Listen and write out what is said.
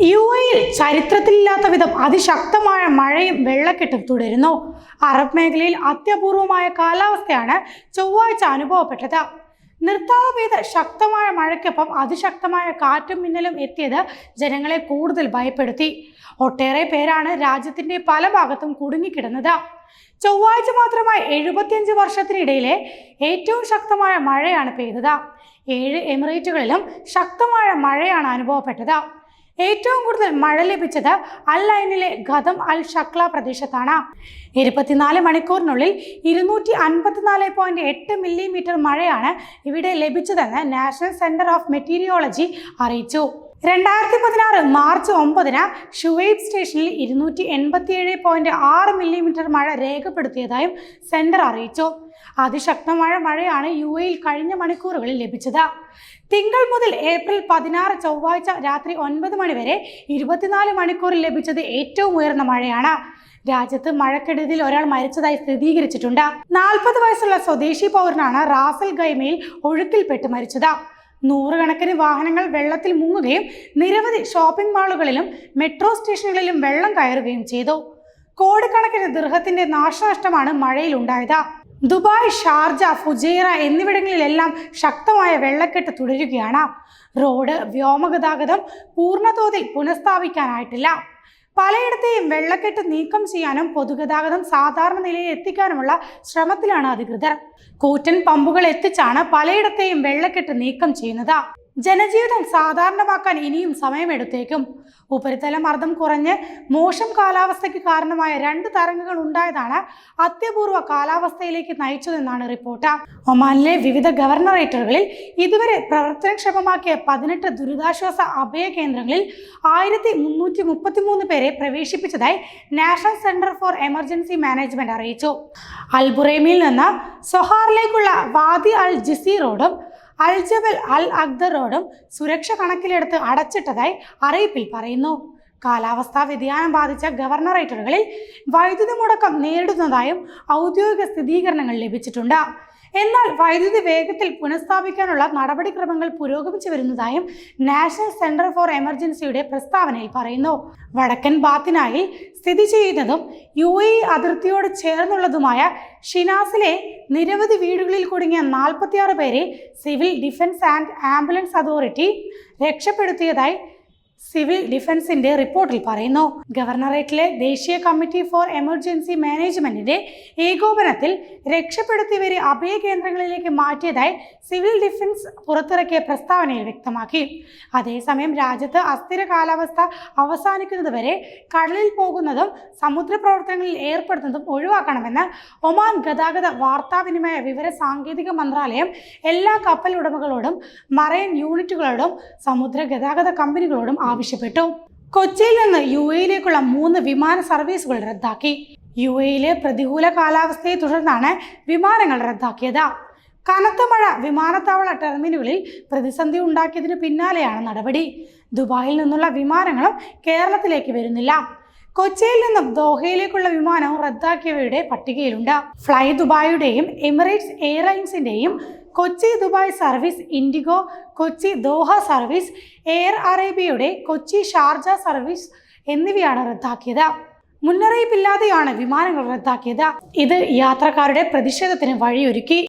U എയിൽ ചരിത്രത്തിലില്ലാത്ത വിധം അതിശക്തമായ മഴയും വെള്ളക്കെട്ടും തുടരുന്നു. അറബ് മേഖലയിൽ അത്യപൂർവമായ കാലാവസ്ഥയാണ് ചൊവ്വാഴ്ച അനുഭവപ്പെട്ടത്. നിർത്താതെ പെയ്ത ശക്തമായ മഴയ്ക്കൊപ്പം അതിശക്തമായ കാറ്റും മിന്നലും എത്തിയത് ജനങ്ങളെ കൂടുതൽ ഭയപ്പെടുത്തി. ഒട്ടേറെ പേരാണ് രാജ്യത്തിന്റെ പല ഭാഗത്തും കുടുങ്ങിക്കിടന്നത്. ചൊവ്വാഴ്ച മാത്രമായി എഴുപത്തിയഞ്ച് വർഷത്തിനിടയിലെ ഏറ്റവും ശക്തമായ മഴയാണ് പെയ്തത്. ഏഴ് എമിറേറ്റുകളിലും ശക്തമായ മഴയാണ് അനുഭവപ്പെട്ടത്. ഏറ്റവും കൂടുതൽ മഴ ലഭിച്ചത് അൽ ലൈനിലെ ഖദം അൽ ഷക്ല പ്രദേശത്താണ്. ഇരുപത്തിനാല് മണിക്കൂറിനുള്ളിൽ ഇരുന്നൂറ്റി അൻപത്തിനാല് പോയിന്റ് എട്ട് മില്ലിമീറ്റർ മഴയാണ് ഇവിടെ ലഭിച്ചതെന്ന് നാഷണൽ സെന്റർ ഓഫ് മെറ്റീരിയോളജി അറിയിച്ചു. രണ്ടായിരത്തി പതിനാറ് മാർച്ച് ഒമ്പതിന് ഷുവൈബ് സ്റ്റേഷനിൽ ഇരുന്നൂറ്റി എൺപത്തിയേഴ് പോയിന്റ് ആറ് മില്ലിമീറ്റർ മഴ രേഖപ്പെടുത്തിയതായും സെന്റർ അറിയിച്ചു. അതിശക്തമായ മഴയാണ് യു എയിൽ കഴിഞ്ഞ മണിക്കൂറുകളിൽ ലഭിച്ചത്. തിങ്കൾ മുതൽ ഏപ്രിൽ പതിനാറ് ചൊവ്വാഴ്ച രാത്രി ഒൻപത് മണി വരെ ഇരുപത്തിനാല് മണിക്കൂറിൽ ലഭിച്ചത് ഏറ്റവും ഉയർന്ന മഴയാണ്. രാജ്യത്ത് മഴക്കെടുതിയിൽ ഒരാൾ മരിച്ചതായി സ്ഥിരീകരിച്ചിട്ടുണ്ട്. നാൽപ്പത് വയസ്സുള്ള സ്വദേശി പൗരനാണ് റാസൽ ഗൈമയിൽ ഒഴുക്കിൽപ്പെട്ട് മരിച്ചത്. നൂറുകണക്കിന് വാഹനങ്ങൾ വെള്ളത്തിൽ മുങ്ങുകയും നിരവധി ഷോപ്പിംഗ് മാളുകളിലും മെട്രോ സ്റ്റേഷനുകളിലും വെള്ളം കയറുകയും ചെയ്തു. കോടിക്കണക്കിന് ദൃഹത്തിന്റെ നാശനഷ്ടമാണ് മഴയിൽ ഉണ്ടായത് ദുബായ് ഷാർജ ഫുജൈറ എന്നിവിടങ്ങളിലെല്ലാം ശക്തമായ വെള്ളക്കെട്ട് തുടരുകയാണ്. റോഡ് വ്യോമഗതാഗതം പൂർണതോതിൽ പുനഃസ്ഥാപിക്കാനായിട്ടില്ല. പലയിടത്തെയും വെള്ളക്കെട്ട് നീക്കം ചെയ്യാനും പൊതുഗതാഗതം സാധാരണ നിലയിൽ എത്തിക്കാനുമുള്ള ശ്രമത്തിലാണ് അധികൃതർ. കൂറ്റൻ പമ്പുകൾ എത്തിച്ചാണ് പലയിടത്തെയും വെള്ളക്കെട്ട് നീക്കം ചെയ്യുന്നത്. ജനജീവിതം സാധാരണമാക്കാൻ ഇനിയും സമയമെടുത്തേക്കും. ഉപരിതല മർദ്ദം കുറഞ്ഞ് മോശം കാലാവസ്ഥയ്ക്ക് കാരണമായ രണ്ട് തരംഗങ്ങൾ ഉണ്ടായതാണ് അത്യപൂർവ കാലാവസ്ഥയിലേക്ക് നയിച്ചതെന്നാണ് റിപ്പോർട്ട്. ഒമാനിലെ വിവിധ ഗവർണറേറ്ററുകളിൽ ഇതുവരെ പ്രവർത്തനക്ഷമമാക്കിയ പതിനെട്ട് ദുരിതാശ്വാസ അഭയ കേന്ദ്രങ്ങളിൽ ആയിരത്തി മുന്നൂറ്റി മുപ്പത്തിമൂന്ന് പേരെ പ്രവേശിപ്പിച്ചതായി national centre for emergency management അറിയിച്ചു. അൽബുറേമിയിൽ നിന്ന് സൊഹാറിലേക്കുള്ള വാദി അൽ ജിസി റോഡും അൽജബൽ അൽ അക്ദർ റോഡും സുരക്ഷ കണക്കിലെടുത്ത് അടച്ചിട്ടതായി അറിയിപ്പിൽ പറയുന്നു. കാലാവസ്ഥാ വ്യതിയാനം ബാധിച്ച ഗവർണറേറ്ററുകളിൽ വൈദ്യുതി മുടക്കം നേരിടുന്നതായും ഔദ്യോഗിക സ്ഥിരീകരണങ്ങൾ ലഭിച്ചിട്ടുണ്ട്. എന്നാൽ വൈദ്യുതി വേഗത്തിൽ പുനഃസ്ഥാപിക്കാനുള്ള നടപടിക്രമങ്ങൾ പുരോഗമിച്ചു വരുന്നതായും നാഷണൽ സെന്റർ ഫോർ എമർജൻസിയുടെ പ്രസ്താവനയിൽ പറയുന്നു. വടക്കൻ ബാത്തിനായി സ്ഥിതി ചെയ്യുന്നതും യു എ അതിർത്തിയോട് ചേർന്നുള്ളതുമായ ഷിനാസിലെ നിരവധി വീടുകളിൽ കുടുങ്ങിയ നാൽപ്പത്തിയാറ് പേരെ civil defence and ambulance authority രക്ഷപ്പെടുത്തിയതായി civil ഡിഫൻസിന്റെ റിപ്പോർട്ടിൽ പറയുന്നു. ഗവർണറേറ്റിലെ ദേശീയ കമ്മിറ്റി ഫോർ എമർജൻസി മാനേജ്മെന്റിന്റെ ഏകോപനത്തിൽ രക്ഷപ്പെടുത്തിയവരെ അഭയ കേന്ദ്രങ്ങളിലേക്ക് മാറ്റിയതായി സിവിൽ ഡിഫൻസ് പുറത്തിറക്കിയ പ്രസ്താവനയിൽ വ്യക്തമാക്കി. അതേസമയം രാജ്യത്ത് അസ്ഥിര കാലാവസ്ഥ അവസാനിക്കുന്നതുവരെ കടലിൽ പോകുന്നതും സമുദ്ര പ്രവർത്തനങ്ങളിൽ ഏർപ്പെടുന്നതും ഒഴിവാക്കണമെന്ന് ഒമാൻ ഗതാഗത വാർത്താവിനിമയ വിവര സാങ്കേതിക മന്ത്രാലയം എല്ലാ കപ്പൽ ഉടമകളോടും മറൈൻ യൂണിറ്റുകളോടും സമുദ്ര ഗതാഗത കമ്പനികളോടും ആവശ്യപ്പെട്ടു. കൊച്ചിയിൽ നിന്ന് യു എയിലേക്കുള്ള മൂന്ന് വിമാന സർവീസുകൾ റദ്ദാക്കി. യു എയിലെ പ്രതികൂല കാലാവസ്ഥയെ തുടർന്നാണ് വിമാനങ്ങൾ റദ്ദാക്കിയത്. കനത്ത മഴ വിമാനത്താവള ടെർമിനലുകളിൽ പ്രതിസന്ധി ഉണ്ടാക്കിയതിനു പിന്നാലെയാണ് നടപടി. ദുബായിൽ നിന്നുള്ള വിമാനങ്ങളും കേരളത്തിലേക്ക് വരുന്നില്ല. കൊച്ചിയിൽ നിന്നും ദോഹയിലേക്കുള്ള വിമാനം റദ്ദാക്കിയവയുടെ പട്ടികയിലുണ്ട്. ഫ്ലൈ ദുബായിയുടെയും Emirates എയർലൈൻസിന്റെയും Kochi Dubai service IndiGo Kochi Doha service air അറേബ്യയുടെ കൊച്ചി ഷാർജ സർവീസ് എന്നിവയാണ് റദ്ദാക്കിയത്. മുന്നറിയിപ്പില്ലാതെയാണ് വിമാനങ്ങൾ റദ്ദാക്കിയത്. ഇത് യാത്രക്കാരുടെ പ്രതിഷേധത്തിന് വഴിയൊരുക്കി.